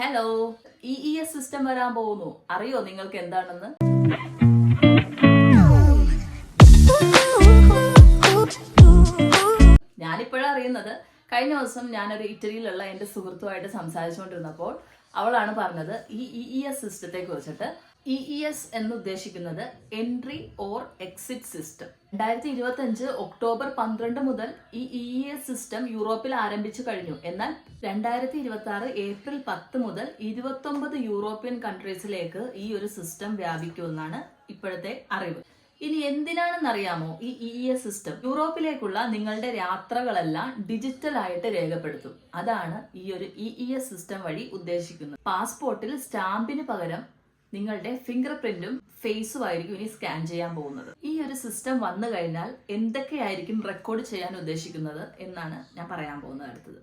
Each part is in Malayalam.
Hello E E S system വരാൻ പോകുന്നു. അറിയോ നിങ്ങൾക്ക് എന്താണെന്ന്? ഞാനിപ്പോഴാണ് അറിയുന്നത് കഴിഞ്ഞ ദിവസം ഞാനൊരു ഇറ്റലിയിലുള്ള എന്റെ സുഹൃത്തുമായിട്ട് സംസാരിച്ചുകൊണ്ടിരുന്നപ്പോൾ അവളാണ് പറഞ്ഞത് ഈ ഇ ഇ എസ് സിസ്റ്റത്തെ കുറിച്ചിട്ട്. ഇ ഇ എസ് എന്ന് ഉദ്ദേശിക്കുന്നത് എൻട്രി ഓർ എക്സിറ്റ് സിസ്റ്റം രണ്ടായിരത്തി ഇരുപത്തി അഞ്ച് ഒക്ടോബർ പന്ത്രണ്ട് മുതൽ ഈ ഇ ഇ എസ് സിസ്റ്റം യൂറോപ്പിൽ ആരംഭിച്ചു കഴിഞ്ഞു. എന്നാൽ രണ്ടായിരത്തി ഇരുപത്തി ആറ് ഏപ്രിൽ പത്ത് മുതൽ ഇരുപത്തൊമ്പത് യൂറോപ്യൻ കൺട്രീസിലേക്ക് ഈ ഒരു സിസ്റ്റം വ്യാപിക്കുമെന്നാണ് ഇപ്പോഴത്തെ അറിവ്. ഇനി എന്തിനാണെന്നറിയാമോ ഈ ഇ എസ് സിസ്റ്റം യൂറോപ്പിലേക്കുള്ള നിങ്ങളുടെ യാത്രകളെല്ലാം ഡിജിറ്റൽ ആയിട്ട് രേഖപ്പെടുത്തും. അതാണ് ഈ ഒരു ഇ ഇ എസ് സിസ്റ്റം വഴി ഉദ്ദേശിക്കുന്നത്. പാസ്പോർട്ടിൽ സ്റ്റാമ്പിന് പകരം നിങ്ങളുടെ ഫിംഗർ പ്രിന്റും ഫേസും ആയിരിക്കും ഇനി സ്കാൻ ചെയ്യാൻ പോകുന്നത്. ഈ ഒരു സിസ്റ്റം വന്നു കഴിഞ്ഞാൽ എന്തൊക്കെയായിരിക്കും റെക്കോർഡ് ചെയ്യാൻ ഉദ്ദേശിക്കുന്നത് എന്നാണ് ഞാൻ പറയാൻ പോകുന്നത് അടുത്തത്.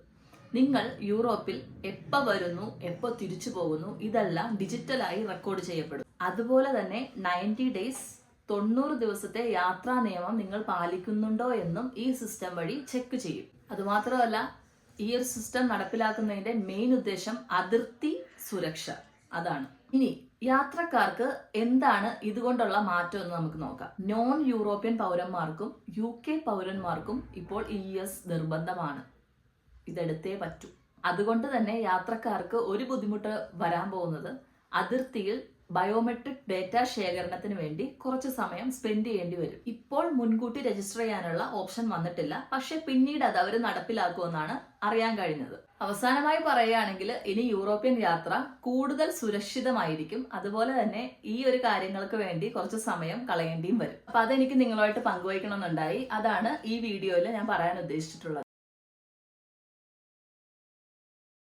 നിങ്ങൾ യൂറോപ്പിൽ എപ്പോൾ വരുന്നു എപ്പോൾ തിരിച്ചു പോകുന്നു ഇതെല്ലാം ഡിജിറ്റലായി റെക്കോർഡ് ചെയ്യപ്പെടും. അതുപോലെ തന്നെ നയന്റി ഡേയ്സ് തൊണ്ണൂറ് ദിവസത്തെ യാത്രാ നിയമം നിങ്ങൾ പാലിക്കുന്നുണ്ടോ എന്നും ഈ സിസ്റ്റം വഴി ചെക്ക് ചെയ്യും. അതുമാത്രമല്ല ഈ ഒരു സിസ്റ്റം നടപ്പിലാക്കുന്നതിന്റെ മെയിൻ ഉദ്ദേശം അതിർത്തി സുരക്ഷ. അതാണ്. ഇനി യാത്രക്കാർക്ക് എന്താണ് ഇതുകൊണ്ടുള്ള മാറ്റം എന്ന് നമുക്ക് നോക്കാം. നോൺ യൂറോപ്യൻ പൗരന്മാർക്കും യു കെ പൗരന്മാർക്കും ഇപ്പോൾ ഇ എസ് നിർബന്ധമാണ്. ഇതെടുത്തേ പറ്റൂ. അതുകൊണ്ട് തന്നെ യാത്രക്കാർക്ക് ഒരു ബുദ്ധിമുട്ട് വരാൻ പോകുന്നത് അതിർത്തിയിൽ ബയോമെട്രിക് ഡേറ്റ ശേഖരണത്തിന് വേണ്ടി കുറച്ച് സമയം സ്പെൻഡ് ചെയ്യേണ്ടി വരും. ഇപ്പോൾ മുൻകൂട്ടി രജിസ്റ്റർ ചെയ്യാനുള്ള ഓപ്ഷൻ വന്നിട്ടില്ല. പക്ഷെ പിന്നീട് അത് അവർ നടപ്പിലാക്കുമെന്നാണ് അറിയാൻ കഴിഞ്ഞത്. അവസാനമായി പറയുകയാണെങ്കിൽ ഇനി യൂറോപ്യൻ യാത്ര കൂടുതൽ സുരക്ഷിതമായിരിക്കും. അതുപോലെ തന്നെ ഈ ഒരു കാര്യങ്ങൾക്ക് വേണ്ടി കുറച്ച് സമയം കളയേണ്ടിയും വരും. അപ്പൊ അതെനിക്ക് നിങ്ങളുമായിട്ട് പങ്കുവയ്ക്കണമെന്നുണ്ടായി. അതാണ് ഈ വീഡിയോയിൽ ഞാൻ പറയാൻ ഉദ്ദേശിച്ചിട്ടുള്ളത്.